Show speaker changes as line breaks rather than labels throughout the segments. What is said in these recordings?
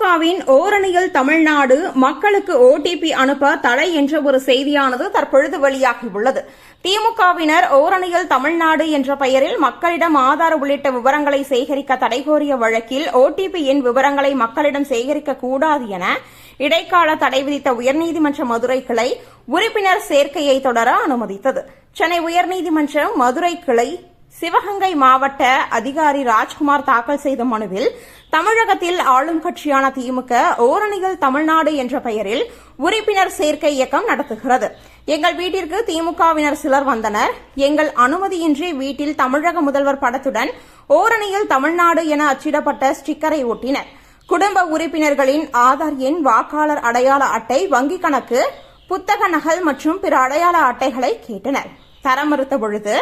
திமுகவின் ஓரணியில் தமிழ்நாடு மக்களுக்கு ஓடிபி அனுப்ப தடை என்ற ஒரு செய்தியானது தற்பொழுது வெளியாகியுள்ளது. திமுகவினர் ஓரணியில் தமிழ்நாடு என்ற பெயரில் மக்களிடம் ஆதார் உள்ளிட்ட விவரங்களை சேகரிக்க தடை கோரிய வழக்கில் ஓடிபி எண் விவரங்களை மக்களிடம் சேகரிக்க கூடாது என இடைக்கால தடை விதித்த உயர்நீதிமன்ற மதுரை கிளை உறுப்பினர் சேர்க்கையை தொடர அனுமதித்தது. சென்னை உயர்நீதிமன்ற மதுரை கிளை சிவகங்கை மாவட்ட அதிகாரி ராஜ்குமார் தாக்கல் செய்த மனுவில் தமிழகத்தில் ஆளும் கட்சியான திமுக ஓரணியில் தமிழ்நாடு என்ற பெயரில் உறுப்பினர் சேர்க்கை இயக்கம் நடத்துகிறது. எங்கள் வீட்டிற்கு திமுகவினர் சிலர் வந்தனர். எங்கள் அனுமதியின்றி வீட்டில் தமிழக முதல்வர் படத்துடன் ஓரணியில் தமிழ்நாடு என அச்சிடப்பட்ட ஸ்டிக்கரை ஒட்டினர். குடும்ப உறுப்பினர்களின் ஆதார் எண் வாக்காளர் அடையாள அட்டை வங்கிக் கணக்கு புத்தக நகல் மற்றும் பிற அடையாள அட்டைகளை கேட்டனர். தரமறுத்த பொழுது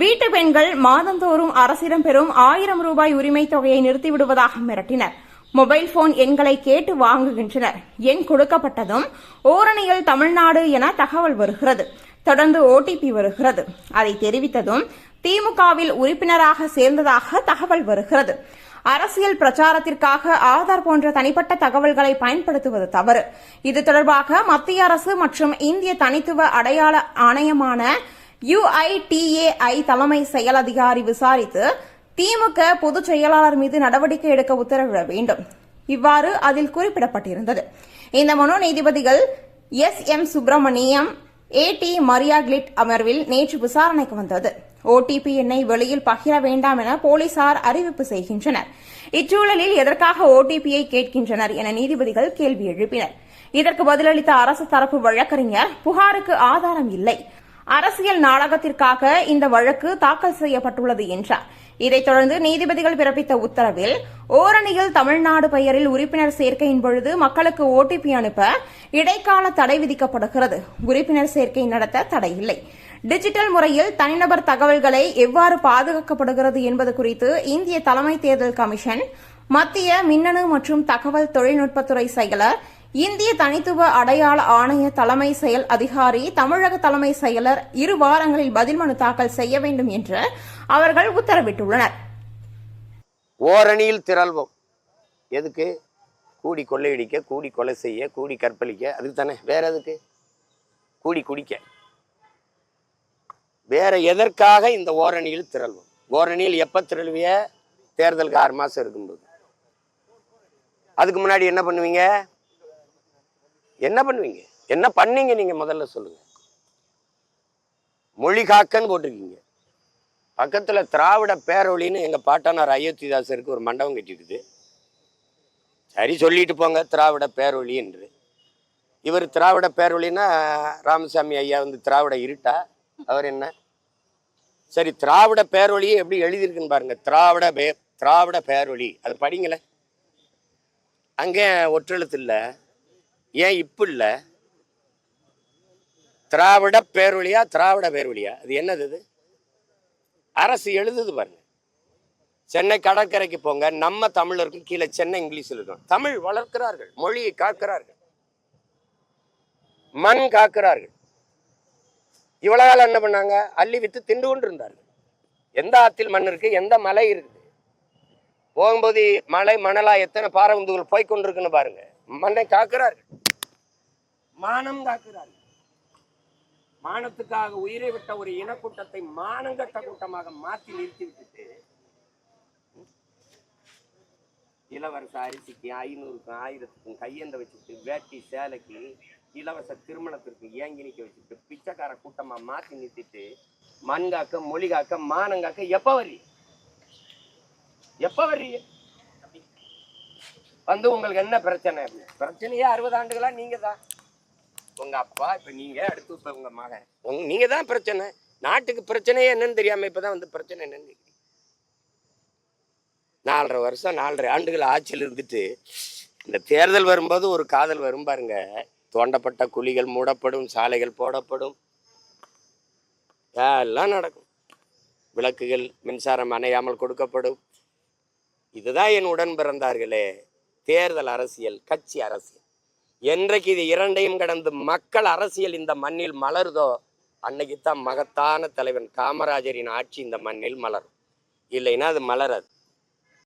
வீட்டு பெண்கள் மாதந்தோறும் அரசிடம் பெறும் ஆயிரம் ரூபாய் உரிமை தொகையை நிறுத்திவிடுவதாக மிரட்டினர். மொபைல் போன் எண்களை கேட்டு வாங்குகின்றனர். எண் கொடுக்கப்பட்டதும் ஓரணியில் தமிழ்நாடு என தகவல் வருகிறது. தொடர்ந்து ஓடிபி வருகிறது. அதை தெரிவித்ததும் திமுகவில் உறுப்பினராக சேர்ந்ததாக தகவல் வருகிறது. அரசியல் பிரச்சாரத்திற்காக ஆதார் போன்ற தனிப்பட்ட தகவல்களை பயன்படுத்துவது தவறு. இது தொடர்பாக மத்திய அரசு மற்றும் இந்திய தனித்துவ அடையாள ஆணையமான யுஐடிஏஐ தலைமை செயல் அதிகாரி விசாரித்து திமுக பொதுச் செயலாளர் மீது நடவடிக்கை எடுக்க உத்தரவிட வேண்டும். இவ்வாறு அதில் குறிப்பிடப்பட்டிருந்தது. இந்த மனு நீதிபதிகள் S M Subramaniam A D Maria Clete அமர்வில் நேற்று விசாரணைக்கு வந்தது. ஓடிபி எண்ணை வெளியில் பகிர வேண்டாம் என போலீசார் அறிவிப்பு செய்கின்றனர். இச்சூழலில் எதற்காக ஓடிபியை கேட்கின்றனர் என நீதிபதிகள் கேள்வி எழுப்பினர். இதற்கு பதிலளித்த அரசு தரப்பு வழக்கறிஞர் புகாருக்கு ஆதாரம் இல்லை. அரசியல் நாடகத்திற்காக இந்த வழக்கு தாக்கல் செய்யப்பட்டுள்ளது என்றார். இதைத் தொடர்ந்து நீதிபதிகள் பிறப்பித்த உத்தரவில் ஓரணியில் தமிழ்நாடு பெயரில் உறுப்பினர் சேர்க்கையின் பொழுது மக்களுக்கு ஓடிபி அனுப்ப இடைக்கால தடை விதிக்கப்படுகிறது. உறுப்பினர் சேர்க்கை நடத்த தடை இல்லை டிஜிட்டல் முறையில் தனிநபர் தகவல்களை எவ்வாறு பாதுகாக்கப்படுகிறது என்பது குறித்து இந்திய தலைமை தேர்தல் கமிஷன் மத்திய மின்னணு மற்றும் தகவல் தொழில்நுட்பத்துறை செயலர் இந்திய தனித்துவ அடையாள ஆணைய தலைமை செயல் அதிகாரி தமிழக தலைமை செயலர் இரு வாரங்களில் பதில் மனு தாக்கல் செய்ய வேண்டும் என்று அவர்கள் உத்தரவிட்டுள்ளனர்.
ஓரணியில் திரள்வோம். எதுக்கு? கூடி கொள்ளையடிக்க கூடி கொலை செய்ய கூடி கற்பழிக்க அதுக்கு தானே. வேற எதுக்கு? கூடி குடிக்க. வேற எதற்காக இந்த ஓரணியில் திரள்வோம்? ஓரணியில் எப்ப திரள்விய? தேர்தலுக்கு ஆறு மாசம் இருக்கும்போது. அதுக்கு முன்னாடி என்ன பண்ணுவீங்க? என்ன பண்ணுவீங்க? என்ன பண்ணீங்க நீங்கள் முதல்ல சொல்லுங்கள் மொழி காக்கன்னு போட்டிருக்கீங்க. பக்கத்தில் திராவிட பேரொழின்னு எங்கள் பாட்டனார் அயோத்திதாசருக்கு ஒரு மண்டபம் கட்டிருக்குது சரி சொல்லிட்டு போங்க திராவிட பேரொழி என்று. இவர் திராவிட பேரொழின்னா ராமசாமி ஐயா வந்து திராவிட இருட்டா? அவர் என்ன? சரி திராவிட பேரொழியை எப்படி எழுதியிருக்குன்னு பாருங்க. திராவிட பே திராவிட பேரொழி. அது படிங்களேன். அங்கே ஒற்றெழுத்து இல்லை. ஏன் இப்போ இல்லை? திராவிட பேரொழியா திராவிட பேரொழியா அது என்னது இது? அரசு எழுதுது பாருங்க. சென்னை கடற்கரைக்கு போங்க நம்ம தமிழருக்கு கீழே சென்னை இங்கிலீஷில் இருக்கும் தமிழ் வளர்க்கிறார்கள் மொழியை காக்கிறார்கள். மண் காக்கிறார்கள். இவ்வளவு காலம் என்ன பண்ணாங்க? அள்ளி வித்து திண்டு கொண்டு இருந்தார்கள் எந்த ஆத்தில் மண் இருக்கு? எந்த மலை இருக்குது போகும்போது மலை மணலா எத்தனை பாறை உந்துகள் போய் பாருங்க. மண்ணை காக்கிறார்கள் மானம் காக்கிறார்கள் மானத்துக்காக உயிரை விட்ட ஒரு இனக்கூட்டத்தை மானங்கட்ட கூட்டமாக மாற்றி நிறுத்தி விட்டுட்டு இளவரச அரிசிக்கு ஐநூறுக்கும் ஆயிரத்துக்கும் கையெந்த வச்சுட்டு வேட்டி சேலைக்கு இலவச திருமணத்திற்கு ஏங்கி நிற்க வச்சுட்டு பிச்சைக்கார கூட்டமா மாத்தி நிறுத்திட்டு மண் காக்க மொழி காக்க மானம் எப்ப வர்றீ? எப்ப வர்றீ? வந்து உங்களுக்கு என்ன பிரச்சனை? பிரச்சனையே அறுபது ஆண்டுகளா நீங்க தான் உங்க அப்பா இப்ப நீங்க அடுத்து இப்ப உங்க மகன். உங்க நீங்க தான் பிரச்சனை. நாட்டுக்கு பிரச்சனையே என்னன்னு தெரியாம இப்பதான் வந்து பிரச்சனை என்னன்னு கேக்குறீங்க. நாலரை வருஷம் நாலரை ஆண்டுகள் ஆட்சியில் இருந்துட்டு இந்த தேர்தல் வரும்போது ஒரு காதல் வரும் பாருங்க. தோண்டப்பட்ட குழிகள் மூடப்படும் சாலைகள் போடப்படும். எல்லாம் நடக்கும். விளக்குகள் மின்சாரம் அணையாமல் கொடுக்கப்படும். இதுதான் என் உடன் பிறந்தார்களே. தேர்தல் அரசியல் கட்சி அரசியல். என்றைக்கு இது இரண்டையும் கடந்து மக்கள் அரசியல் இந்த மண்ணில் மலருதோ அன்னைக்கு தான் மகத்தான தலைவன் காமராஜரின் ஆட்சி இந்த மண்ணில் மலரும். இல்லைன்னா அது மலராது.